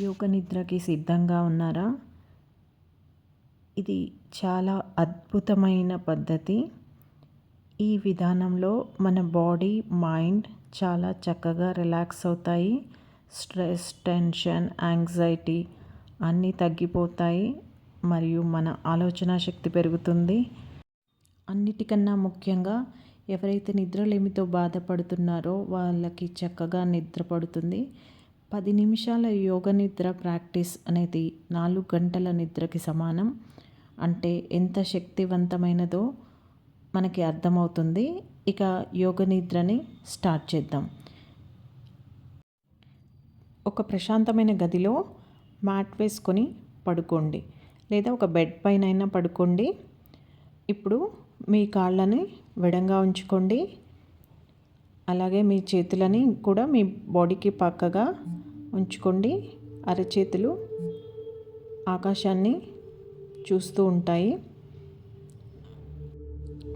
యోగ నిద్రకి సిద్ధంగా ఉన్నారా? ఇది చాలా అద్భుతమైన పద్ధతి. ఈ విధానంలో మన బాడీ మైండ్ చాలా చక్కగా రిలాక్స్ అవుతాయి. స్ట్రెస్ టెన్షన్ యాంగ్జైటీ అన్నీ తగ్గిపోతాయి మరియు మన ఆలోచన శక్తి పెరుగుతుంది. అన్నిటికన్నా ముఖ్యంగా ఎవరైతే నిద్రలేమితో బాధపడుతున్నారో వాళ్ళకి చక్కగా నిద్ర పడుతుంది. పది నిమిషాల యోగ నిద్ర ప్రాక్టీస్ అనేది నాలుగు గంటల నిద్రకి సమానం. అంటే ఎంత శక్తివంతమైనదో మనకి అర్థమవుతుంది. ఇక యోగ నిద్రని స్టార్ట్ చేద్దాం. ఒక ప్రశాంతమైన గదిలో మ్యాట్ వేసుకొని పడుకోండి. లేదా ఒక బెడ్ పైన అయినా పడుకోండి. ఇప్పుడు మీ కాళ్ళని విడంగా ఉంచుకోండి. అలాగే మీ చేతులని కూడా మీ బాడీకి పక్కగా ఉంచుకోండి. అరచేతులు ఆకాశాన్ని చూస్తూ ఉంటాయి.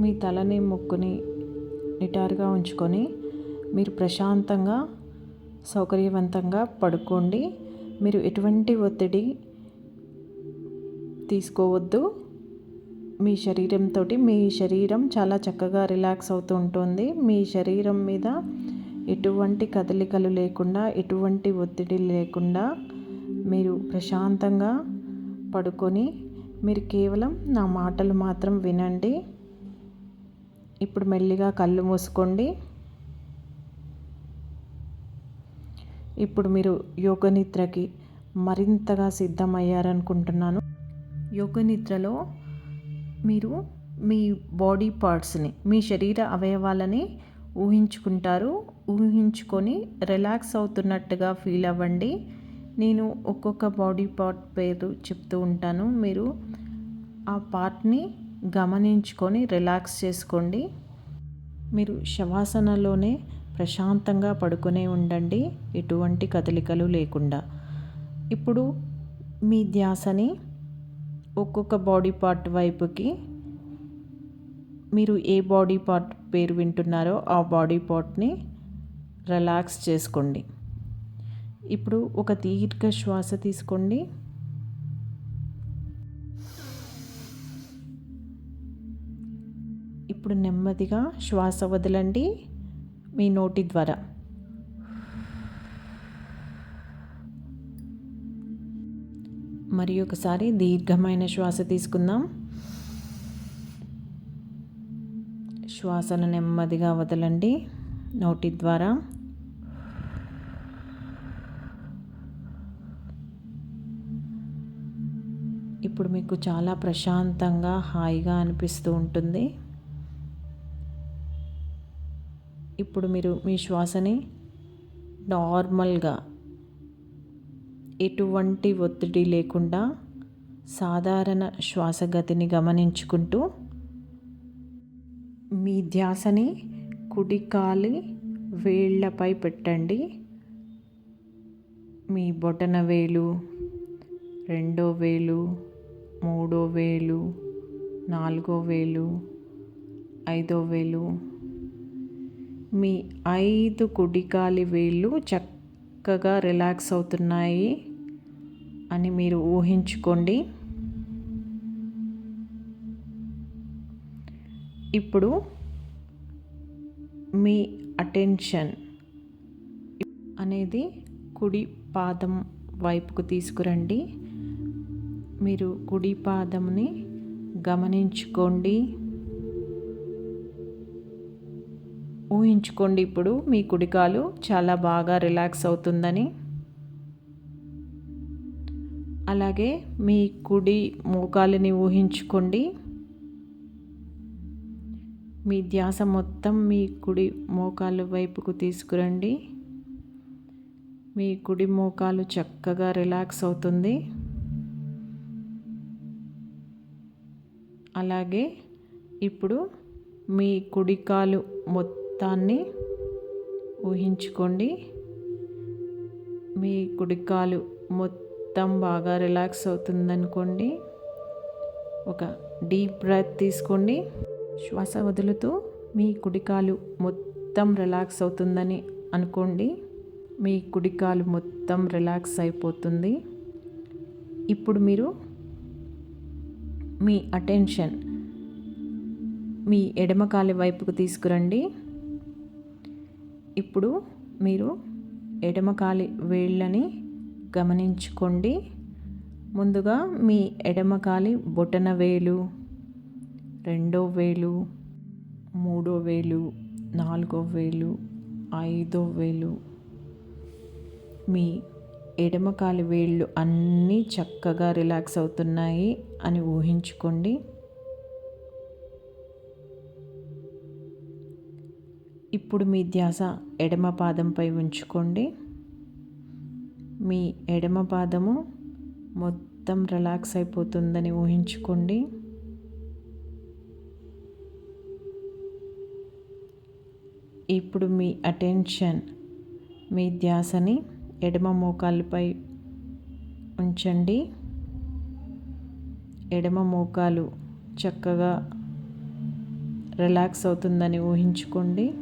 మీ తలని ముక్కుని నిటారుగా ఉంచుకొని మీరు ప్రశాంతంగా సౌకర్యవంతంగా పడుకోండి. మీరు ఎటువంటి ఒత్తిడి తీసుకోవద్దు. మీ శరీరంతో మీ శరీరం చాలా చక్కగా రిలాక్స్ అవుతూ ఉంటుంది. మీ శరీరం మీద ఎటువంటి కదలికలు లేకుండా ఎటువంటి ఒత్తిడి లేకుండా మీరు ప్రశాంతంగా పడుకొని మీరు కేవలం నా మాటలు మాత్రం వినండి. ఇప్పుడు మెల్లిగా కళ్ళు మూసుకోండి. ఇప్పుడు మీరు యోగ నిద్రకి మరింతగా సిద్ధమయ్యారనుకుంటున్నాను. యోగ నిద్రలో మీరు మీ బాడీ పార్ట్స్ని మీ శరీర అవయవాలని ఊహించుకుంటారు. ఊహించుకొని రిలాక్స్ అవుతున్నట్టుగా ఫీల్ అవ్వండి. నేను ఒక్కొక్క బాడీ పార్ట్ పేరు చెప్తూ ఉంటాను. మీరు ఆ పార్ట్ని గమనించుకొని రిలాక్స్ చేసుకోండి. మీరు శవాసనలోనే ప్రశాంతంగా పడుకునే ఉండండి. ఎటువంటి కదలికలు లేకుండా. ఇప్పుడు మీ ధ్యాసని ఒక్కొక్క బాడీ పార్ట్ వైపుకి మీరు ఏ బాడీ పార్ట్ పేరు వింటున్నారో ఆ బాడీ పార్ట్ని రిలాక్స్ చేసుకోండి. ఇప్పుడు ఒక దీర్ఘ శ్వాస తీసుకోండి. ఇప్పుడు నెమ్మదిగా శ్వాస వదలండి. మీ నోటి ద్వారా. మరి ఒకసారి దీర్ఘమైన శ్వాస తీసుకుందాం. శ్వాసను నెమ్మదిగా వదలండి. నోటి ద్వారా. ఇప్పుడు మీకు చాలా ప్రశాంతంగా హాయిగా అనిపిస్తూ ఉంటుంది. ఇప్పుడు మీరు మీ శ్వాసని నార్మల్గా ఎటువంటి ఒత్తిడి లేకుండా సాధారణ శ్వాసగతిని గమనించుకుంటూ మీ ధ్యాసని కుడికాలి వేళ్ళపై పెట్టండి. మీ బొటన వేలు రెండో వేలు మూడో వేలు నాలుగో వేలు ఐదో వేలు. మీ ఐదు కుడికాలి వేళ్ళు చక్కగా రిలాక్స్ అవుతున్నాయి అని మీరు ఊహించుకోండి. ఇప్పుడు మీ అటెన్షన్ అనేది కుడి పాదం వైపుకు తీసుకురండి. మీరు కుడి పాదంని గమనించుకోండి. ఊహించుకోండి ఇప్పుడు మీ కుడికాలు చాలా బాగా రిలాక్స్ అవుతుందని. అలాగే మీ కుడి మోకాలిని ఊహించుకోండి. మీ ధ్యాస మొత్తం మీ కుడి మోకాలు వైపుకు తీసుకురండి. మీ కుడి మోకాలు చక్కగా రిలాక్స్ అవుతుంది. అలాగే ఇప్పుడు మీ కుడికాలు మొత్తాన్ని ఊహించుకోండి. మీ కుడికాలు మొత్తం మొత్తం బాగా రిలాక్స్ అవుతుందనుకోండి. ఒక డీప్ బ్రెత్ తీసుకోండి. శ్వాస వదులుతూ మీ కుడికాలు మొత్తం రిలాక్స్ అవుతుందని అనుకోండి. మీ కుడికాలు మొత్తం రిలాక్స్ అయిపోతుంది. ఇప్పుడు మీరు మీ అటెన్షన్ మీ ఎడమకాలి వైపుకు తీసుకురండి. ఇప్పుడు మీరు ఎడమకాలి వేళ్ళని గమనించుకోండి. ముందుగా మీ ఎడమకాలి బొటన వేలు రెండో వేలు మూడో వేలు నాలుగో వేలు ఐదో వేలు. మీ ఎడమకాలి వేళ్ళు అన్నీ చక్కగా రిలాక్స్ అవుతున్నాయి అని ఊహించుకోండి. ఇప్పుడు మీ ధ్యాస ఎడమ పాదంపై ఉంచుకోండి. మీ ఎడమ పాదము మొత్తం రిలాక్స్ అయిపోతుందని ఊహించుకోండి. ఇప్పుడు మీ అటెన్షన్ మీ ధ్యాసని ఎడమ మోకాళ్ళపై ఉంచండి. ఎడమ మోకాలు చక్కగా రిలాక్స్ అవుతుందని ఊహించుకోండి.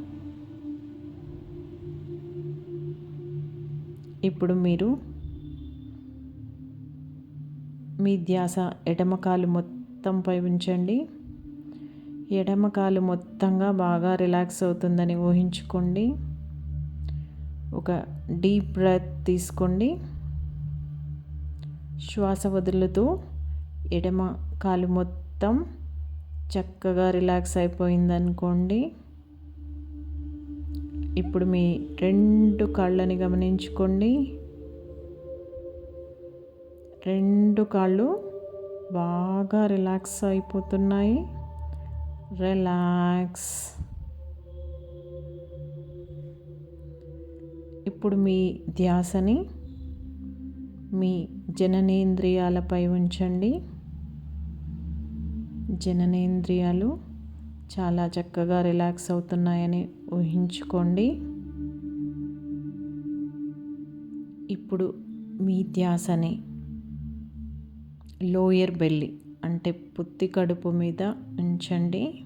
ఇప్పుడు మీరు మీ ధ్యాస ఎడమకాలు మొత్తంపై ఉంచండి. ఎడమకాలు మొత్తంగా బాగా రిలాక్స్ అవుతుందని ఊహించుకోండి. ఒక డీప్ బ్రెత్ తీసుకోండి. శ్వాస వదులుతూ ఎడమ కాలు మొత్తం చక్కగా రిలాక్స్ అయిపోయిందనుకోండి. ఇప్పుడు మీ రెండు కాళ్ళని గమనించుకోండి. రెండు కాళ్ళు బాగా రిలాక్స్ అయిపోతున్నాయి. రిలాక్స్ ఇప్పుడు మీ ధ్యాసని మీ జననేంద్రియాలపై ఉంచండి. జననేంద్రియాలు చాలా చక్కగా రిలాక్స్ అవుతున్నాయని ఊహించుకోండి. ఇప్పుడు మీ ధ్యాసని లోయర్ బెల్లి అంటే పుత్తి కడుపు మీద ఉంచండి.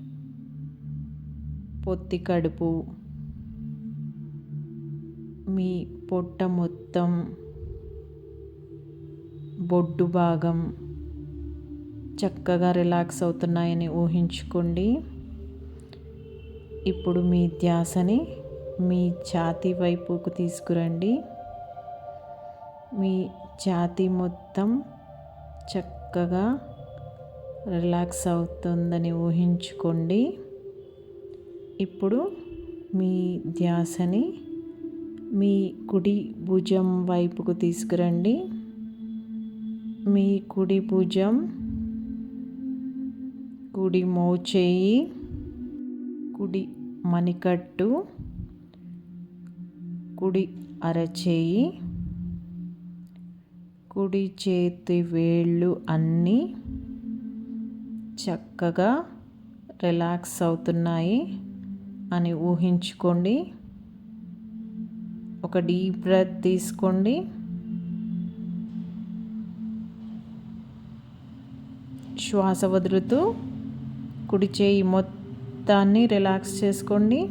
పొత్తి కడుపు. మీ పొట్ట మొత్తం బొడ్డు భాగం చక్కగా రిలాక్స్ అవుతున్నాయని ఊహించుకోండి. ఇప్పుడు మీ ధ్యాసని మీ ఛాతీ వైపుకు తీసుకురండి. మీ ఛాతీ మొత్తం చక్కగా రిలాక్స్ అవుతుందని ఊహించుకోండి. ఇప్పుడు మీ ధ్యాసని మీ కుడి భుజం వైపుకు తీసుకురండి. మీ కుడి భుజం కుడి మోచేయి కుడి మణికట్టు కుడి అరచేయి కుడి చేతి వేళ్ళు అన్నీ చక్కగా రిలాక్స్ అవుతున్నాయి. అని ఊహించుకోండి. ఒక డీప్ బ్రెత్ తీసుకోండి. శ్వాస వదులుతూ కుడి చేయి మొత్తాన్ని రిలాక్స్ చేసుకోండి.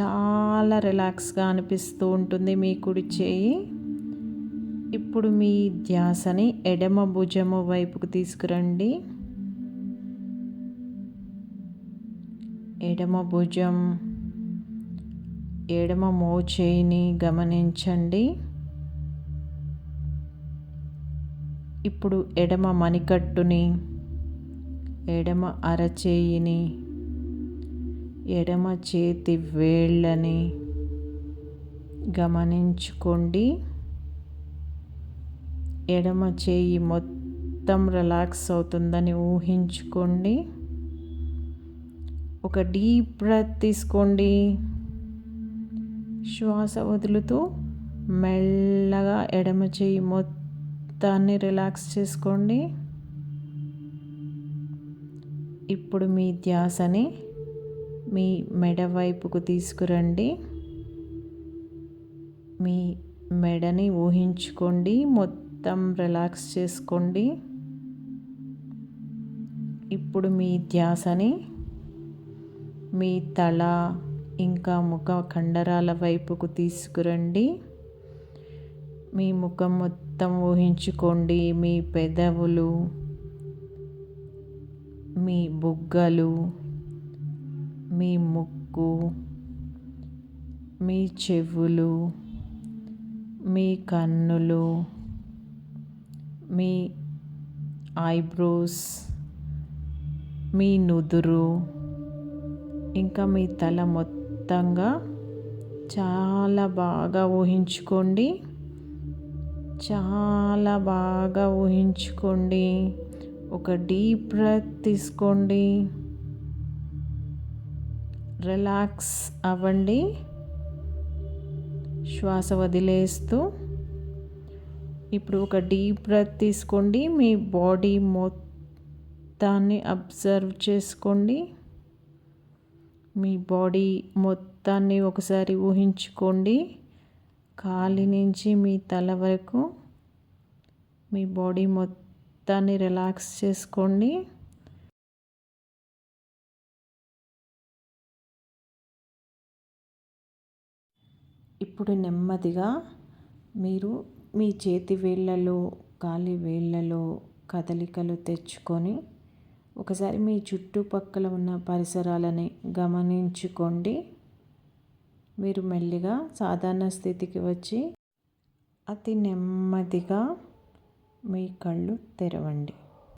చాలా రిలాక్స్గా అనిపిస్తూ ఉంటుంది మీ కుడి చేయి. ఇప్పుడు మీ ధ్యాసని ఎడమ భుజము వైపుకు తీసుకురండి. ఎడమ భుజం ఎడమ మోచేయిని గమనించండి. ఇప్పుడు ఎడమ మణికట్టుని ఎడమ అరచేయిని ఎడమ చేతి వేళ్ళని గమనించుకోండి. ఎడమ చేయి మొత్తం రిలాక్స్ అవుతుందని ఊహించుకోండి. ఒక డీప్ బ్రెత్ తీసుకోండి. శ్వాస వదులుతూ మెల్లగా ఎడమ చేయి మొత్తాన్ని రిలాక్స్ చేసుకోండి. ఇప్పుడు మీ ధ్యాసని మీ మెడ వైపుకు తీసుకురండి. మీ మెడని ఊహించుకోండి మొత్తం రిలాక్స్ చేసుకోండి. ఇప్పుడు మీ ధ్యాసని మీ తల ఇంకా ముఖ కండరాల వైపుకు తీసుకురండి. మీ ముఖం మొత్తం ఊహించుకోండి. మీ పెదవులు మీ బుగ్గలు మీ ముక్కు మీ చెవులు మీ కన్నులు మీ ఐబ్రోస్ మీ నుదురు ఇంకా మీ తల మొత్తంగా చాలా బాగా ఊహించుకోండి. చాలా బాగా ఊహించుకోండి. ఒక డీప్ బ్రెత్ తీసుకోండి. రిలాక్స్ అవ్వండి. శ్వాస వదిలేస్తూ. ఇప్పుడు ఒక డీప్ బ్రెత్ తీసుకోండి. మీ బాడీ మొత్తాన్ని అబ్జర్వ్ చేసుకోండి. మీ బాడీ మొత్తాన్ని ఒకసారి ఊహించుకోండి. కాలి నుంచి మీ తల వరకు మీ బాడీ మొత్తాన్ని రిలాక్స్ చేసుకోండి. ఇప్పుడు నెమ్మదిగా మీరు మీ చేతి వేళ్ళలో కాలి వేళ్ళలో కదలికలు తెచ్చుకొని ఒకసారి మీ చుట్టుపక్కల ఉన్న పరిసరాలని గమనించుకోండి. మీరు మెల్లిగా సాధారణ స్థితికి వచ్చి అతి నెమ్మదిగా మీ కళ్ళు తెరవండి.